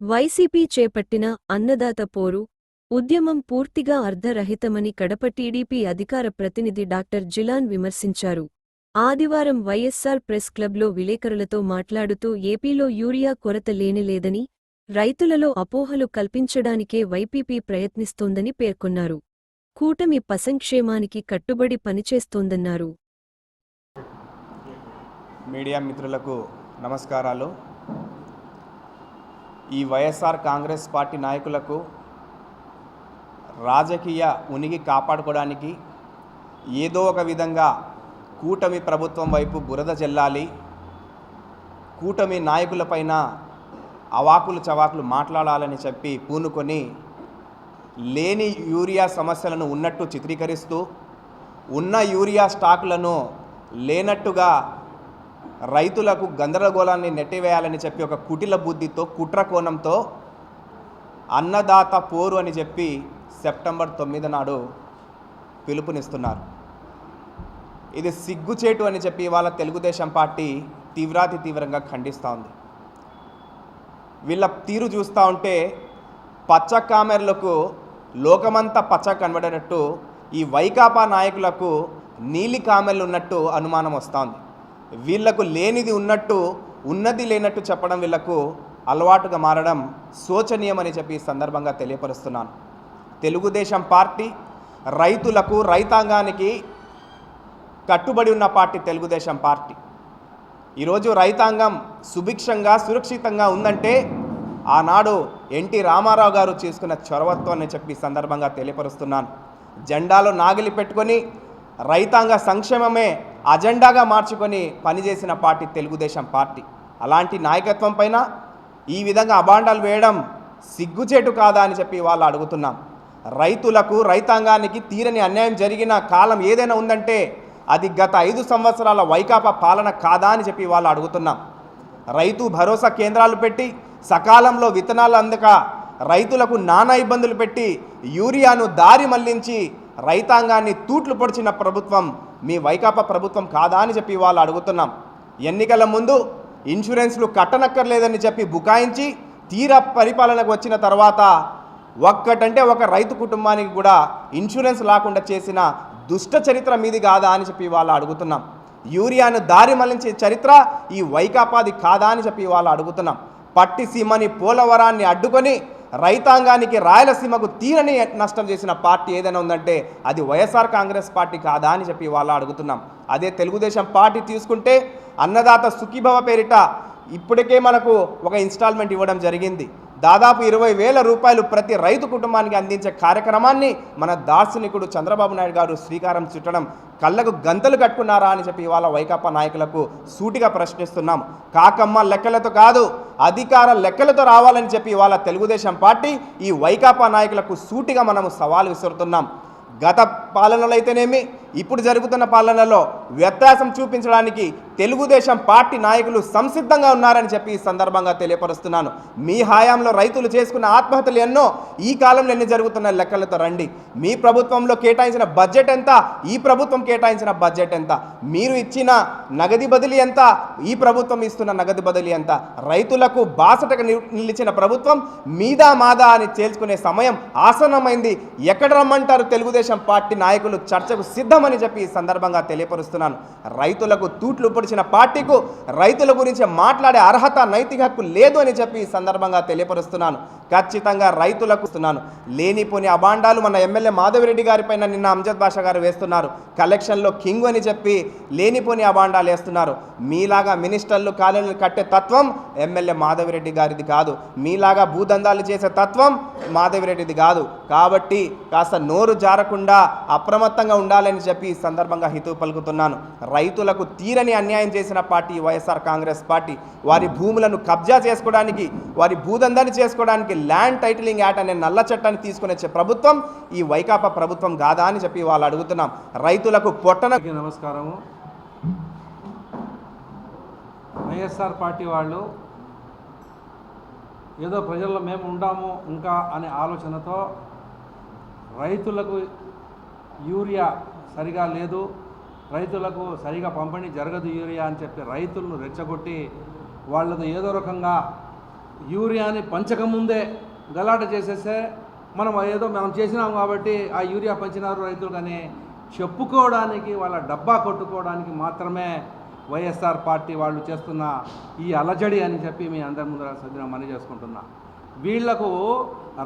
YCP చేపట్టిన అన్నదాత పోరు ఉద్యమం పూర్తిగా అర్ధరహితమని కడప టీడీపీ అధికార ప్రతినిధి డాక్టర్ జిలాన్ విమర్శించారు. ఆదివారం వైఎస్సార్ ప్రెస్ క్లబ్లో విలేకరులతో మాట్లాడుతూ ఏపీలో యూరియా కొరత లేనిలేదని రైతులలో అపోహలు కల్పించడానికే వైపీపీ ప్రయత్నిస్తోందని పేర్కొన్నారు. కూటమి పసంక్షేమానికి కట్టుబడి పనిచేస్తోందన్నారు. మీడియా మిత్రులకు నమస్కారాలు. ఈ వైఎస్ఆర్ కాంగ్రెస్ పార్టీ నాయకులకు రాజకీయ ఉనికి కాపాడుకోవడానికి ఏదో ఒక విధంగా కూటమి ప్రభుత్వం వైపు బురద చెల్లాలి కూటమి నాయకులపైన అవాకులు చవాకులు మాట్లాడాలని చెప్పి పూనుకొని లేని యూరియా సమస్యలను ఉన్నట్టు చిత్రీకరిస్తూ ఉన్న యూరియా స్టాకులను లేనట్టుగా రైతులకు గందరగోళాన్ని నెట్టివేయాలని చెప్పి ఒక కుటిల బుద్ధితో కుట్ర కోణంతో అన్నదాత పోరు అని చెప్పి సెప్టెంబర్ తొమ్మిది నాడు పిలుపునిస్తున్నారు. ఇది సిగ్గుచేటు అని చెప్పి ఇవాళ తెలుగుదేశం పార్టీ తీవ్రాతి తీవ్రంగా ఖండిస్తూ ఉంది. వీళ్ళ తీరు చూస్తూ ఉంటే పచ్చ కామెర్లకు లోకమంతా పచ్చ కనబడేటట్టు ఈ వైకాపా నాయకులకు నీలి కామెర్లు ఉన్నట్టు అనుమానం వస్తోంది వీళ్ళకు లేనిది ఉన్నట్టు ఉన్నది లేనట్టు చెప్పడం వీళ్ళకు అలవాటుగా మారడం శోచనీయమని చెప్పి ఈ సందర్భంగా తెలియపరుస్తున్నాను. తెలుగుదేశం పార్టీ రైతులకు రైతాంగానికి కట్టుబడి ఉన్న పార్టీ తెలుగుదేశం పార్టీ. ఈరోజు రైతాంగం సుభిక్షంగా సురక్షితంగా ఉందంటే ఆనాడు ఎన్టీ రామారావు గారు చేసుకున్న చొరవత్వాన్ని చెప్పి సందర్భంగా తెలియపరుస్తున్నాను. జెండాలో నాగిలి పెట్టుకొని రైతాంగ సంక్షేమమే అజెండాగా మార్చుకొని పనిచేసిన పార్టీ తెలుగుదేశం పార్టీ. అలాంటి నాయకత్వం పైన ఈ విధంగా అబాండాలు వేయడం సిగ్గుచేటు కాదా అని చెప్పి వాళ్ళు అడుగుతున్నాం. రైతులకు రైతాంగానికి తీరని అన్యాయం జరిగిన కాలం ఏదైనా ఉందంటే అది గత ఐదు సంవత్సరాల వైకాపా పాలన కాదా అని చెప్పి వాళ్ళు అడుగుతున్నాం. రైతు భరోసా కేంద్రాలు పెట్టి సకాలంలో విత్తనాలు అందక రైతులకు నానా ఇబ్బందులు పెట్టి యూరియాను దారి మళ్ళించి రైతాంగాన్ని తూట్లు పొడిచిన ప్రభుత్వం మీ వైకాపా ప్రభుత్వం కాదా అని చెప్పి వాళ్ళు అడుగుతున్నాం. ఎన్నికల ముందు ఇన్సూరెన్స్లు కట్టనక్కర్లేదని చెప్పి బుకాయించి తీర పరిపాలనకు వచ్చిన తర్వాత ఒక్కటంటే ఒక రైతు కుటుంబానికి కూడా ఇన్సూరెన్స్ లేకుండా చేసిన దుష్ట చరిత్ర మీది కాదా అని చెప్పి వాళ్ళు అడుగుతున్నాం. యూరియాను దారి మళ్ళించే చరిత్ర ఈ వైకాపాది కాదా అని చెప్పి వాళ్ళు అడుగుతున్నాం. పట్టిసీమని పోలవరాన్ని అడ్డుకొని రైతాంగానికి రాయలసీమకు తీరని నష్టం చేసిన పార్టీ ఏదైనా ఉందంటే అది వైఎస్ఆర్ కాంగ్రెస్ పార్టీ కాదా అని చెప్పి వాళ్ళ అడుగుతున్నాం. అదే తెలుగుదేశం పార్టీ తీసుకుంటే అన్నదాత సుఖీభవ పేరిట ఇప్పటికే మనకు ఒక ఇన్స్టాల్మెంట్ ఇవ్వడం జరిగింది. దాదాపు ఇరవై వేల రూపాయలు ప్రతి రైతు కుటుంబానికి అందించే కార్యక్రమాన్ని మన దార్శనికుడు చంద్రబాబు నాయుడు గారు శ్రీకారం చుట్టడం కళ్ళకు గంతలు కట్టుకున్నారా అని చెప్పి ఇవాళ వైకాపా నాయకులకు సూటిగా ప్రశ్నిస్తున్నాం. కాకమ్మ లెక్కలతో కాదు అధికార లెక్కలతో రావాలని చెప్పి ఇవాళ తెలుగుదేశం పార్టీ ఈ వైకాపా నాయకులకు సూటిగా మనము సవాల్ విసురుతున్నాం. గత పాలనలో అయితేనేమి ఇప్పుడు జరుగుతున్న పాలనలో వ్యత్యాసం చూపించడానికి తెలుగుదేశం పార్టీ నాయకులు సంసిద్ధంగా ఉన్నారని చెప్పి ఈ సందర్భంగా తెలియపరుస్తున్నాను. మీ హయాంలో రైతులు చేసుకున్న ఆత్మహత్యలు ఎన్నో ఈ కాలంలో ఎన్ని జరుగుతున్న లెక్కలతో రండి. మీ ప్రభుత్వంలో కేటాయించిన బడ్జెట్ ఎంత ఈ ప్రభుత్వం కేటాయించిన బడ్జెట్ ఎంత మీరు ఇచ్చిన నగది బదిలీ ఎంత ఈ ప్రభుత్వం ఇస్తున్న నగదు బదిలీ ఎంత రైతులకు బాసటగా నిలిచిన ప్రభుత్వం మీదా మాదా అని తేల్చుకునే సమయం ఆసన్నమైంది. ఎక్కడ రమ్మంటారు తెలుగుదేశం పార్టీ నాయకులు? చర్చకు సిద్ధం సిద్ధమని చెప్పి ఈ సందర్భంగా తెలియపరుస్తున్నాను. రైతులకు తూట్లు పొడిచిన పార్టీకు రైతుల గురించి మాట్లాడే అర్హత నైతిక హక్కు లేదు అని చెప్పి ఈ సందర్భంగా తెలియపరుస్తున్నాను. ఖచ్చితంగా రైతులకు ఇస్తున్నాను. లేనిపోని అభాండాలు మన ఎమ్మెల్యే మాధవిరెడ్డి గారి పైన నిన్న అంజద్ బాషా గారు వేస్తున్నారు. కలెక్షన్లో కింగ్ అని చెప్పి లేనిపోని అబాండాలు వేస్తున్నారు. మీలాగా మినిస్టర్లు కాలనీలు కట్టే తత్వం ఎమ్మెల్యే మాధవిరెడ్డి గారిది కాదు. మీలాగా భూదందాలు చేసే తత్వం మాధవిరెడ్డిది కాదు. కాబట్టి కాస్త నోరు జారకుండా అప్రమత్తంగా ఉండాలని చెప్పి ఈ సందర్భంగా హితవు పలుకుతున్నాను. రైతులకు తీరని అన్యాయం చేసిన పార్టీ వైఎస్ఆర్ కాంగ్రెస్ పార్టీ. వారి భూములను కబ్జా చేసుకోవడానికి వారి భూదందాన్ని చేసుకోవడానికి ల్యాండ్ టైటిలింగ్ యాక్ట్ అనే నల్ల చట్టాన్ని తీసుకుని వచ్చే ప్రభుత్వం ఈ వైకాపా ప్రభుత్వం కాదా అని చెప్పి వాళ్ళు అడుగుతున్నాం. రైతులకు పొట్టన నమస్కారము. వైఎస్ఆర్ పార్టీ వాళ్ళు ఏదో ప్రజల్లో మేము ఉండాము ఇంకా అనే ఆలోచనతో రైతులకు యూరియా సరిగా లేదు. రైతులకు సరిగా పంపిణీ జరగదు యూరియా అని చెప్పి రైతులను రెచ్చగొట్టి వాళ్ళతో ఏదో రకంగా యూరియాని పంచకముందే గలాట చేసేస్తే మనం ఏదో మనం చేసినాం కాబట్టి ఆ యూరియా పంచినారు రైతులు కానీ చెప్పుకోవడానికి వాళ్ళ డబ్బా కొట్టుకోవడానికి మాత్రమే వైఎస్ఆర్ పార్టీ వాళ్ళు చేస్తున్న ఈ అలజడి అని చెప్పి మీ అందరి ముందర సజ్జన మనీ చేసుకుంటున్నా. వీళ్ళకు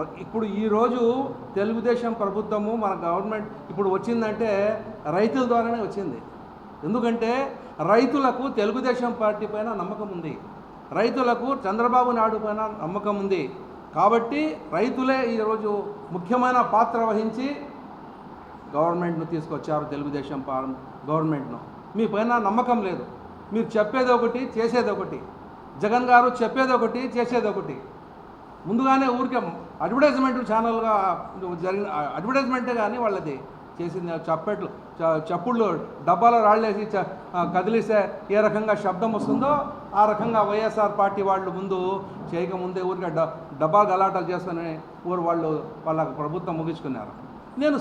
ఇప్పుడు ఈరోజు తెలుగుదేశం ప్రభుత్వము మన గవర్నమెంట్ ఇప్పుడు వచ్చిందంటే రైతుల ద్వారానే వచ్చింది. ఎందుకంటే రైతులకు తెలుగుదేశం పార్టీ పైన నమ్మకం ఉంది. రైతులకు చంద్రబాబు నాయుడు పైన నమ్మకం ఉంది. కాబట్టి రైతులే ఈరోజు ముఖ్యమైన పాత్ర వహించి గవర్నమెంట్ను తీసుకొచ్చారు తెలుగుదేశం పా- గవర్నమెంట్ను. మీ పైన నమ్మకం లేదు. మీరు చెప్పేది ఒకటి చేసేది ఒకటి. జగన్ గారు చెప్పేది ఒకటి చేసేది ఒకటి. ముందుగానే ఊరికే అడ్వర్టైజ్మెంట్ ఛానల్గా జరిగిన అడ్వర్టైజ్మెంటే కానీ వాళ్ళది చేసింది. చప్పట్లు చప్పుళ్ళు డబ్బాలో రాళ్ళేసి చ- కదిలిస్తే ఏ రకంగా శబ్దం వస్తుందో ఆ రకంగా వైఎస్ఆర్ పార్టీ వాళ్ళు ముందు చేయకముందే ఊరికే డ డబ్బా గలాటాలు చేస్తానని ఊరు వాళ్ళు వాళ్ళ ప్రభుత్వం ముగించుకున్నారు. నేను